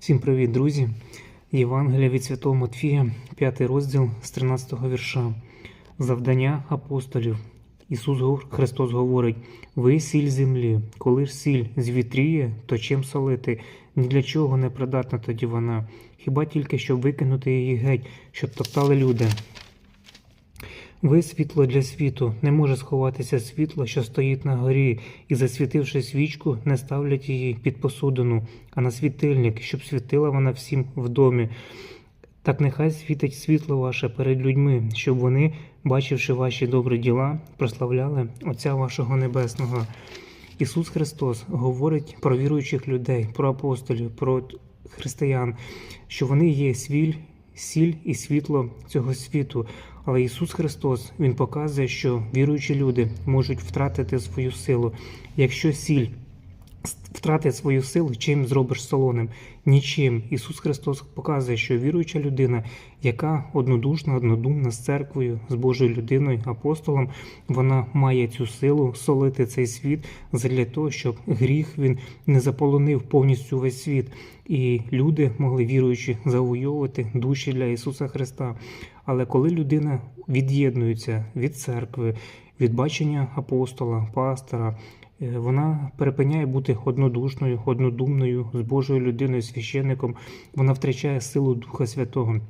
Всім привіт, друзі! Євангелія від Святого Матфія, 5 розділ з 13 вірша. Завдання апостолів. Ісус Христос говорить: Ви сіль землі. Коли ж сіль звітріє, то чим солити? Ні для чого не придатна тоді вона, хіба тільки щоб викинути її геть, щоб топтали люди. Ви світло для світу, не може сховатися світло, що стоїть на горі, і, засвітивши свічку, не ставлять її під посудину, а на світильник, щоб світила вона всім в домі. Так нехай світить світло ваше перед людьми, щоб вони, бачивши ваші добрі діла, прославляли Отця вашого Небесного. Ісус Христос говорить про віруючих людей, про апостолів, про християн, що вони є свіль, сіль і світло цього світу. Але Ісус Христос Він показує, що віруючі люди можуть втратити свою силу. Якщо сіль втратить свою силу, чим зробиш солоним? Нічим. Ісус Христос показує, що віруюча людина, яка однодушна, однодумна з церквою, з Божою людиною, апостолом, вона має цю силу солити цей світ для того, щоб гріх він не заполонив повністю весь світ, і люди могли віруючи завойовувати душі для Ісуса Христа. Але коли людина від'єднується від церкви, від бачення апостола, пастора, вона перепиняє бути однодушною, однодумною з Божою людиною, священником. Вона втрачає силу Духа Святого.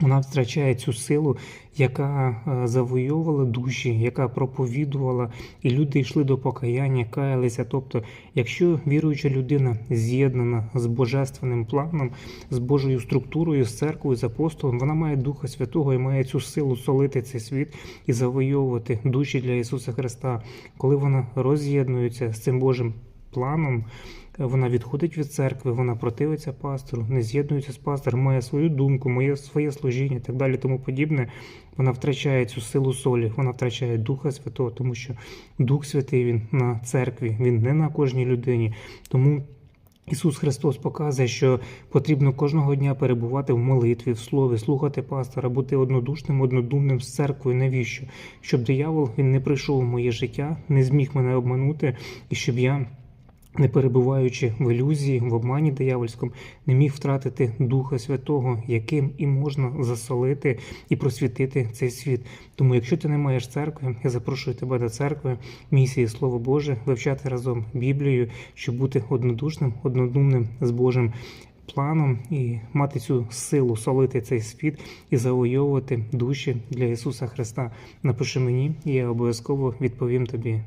Вона втрачає цю силу, яка е, завойовувала душі, яка проповідувала, і люди йшли до покаяння, каялися. Тобто, якщо віруюча людина з'єднана з божественним планом, з Божою структурою, з церквою, з апостолом, вона має Духа Святого і має цю силу солити цей світ і завойовувати душі для Ісуса Христа, коли вона роз'єднується з цим Божим планом. Вона відходить від церкви, вона противиться пастору, не з'єднується з пастором, має свою думку, має своє служіння і так далі, тому подібне. Вона втрачає цю силу солі, вона втрачає Духа Святого, тому що Дух Святий він на церкві, він не на кожній людині. Тому Ісус Христос показує, що потрібно кожного дня перебувати в молитві, в слові, слухати пастора, бути однодушним, однодумним з церквою. Навіщо? Щоб диявол він не прийшов у моє життя, не зміг мене обманути, і щоб я не перебуваючи в ілюзії, в обмані диявольському, не міг втратити Духа Святого, яким і можна засолити і просвітити цей світ. Тому, якщо ти не маєш церкви, я запрошую тебе до церкви, місії Слово Боже, вивчати разом Біблію, щоб бути однодушним, однодумним з Божим. Планом і мати цю силу солити цей світ і завойовувати душі для Ісуса Христа. Напиши мені, і я обов'язково відповім тобі.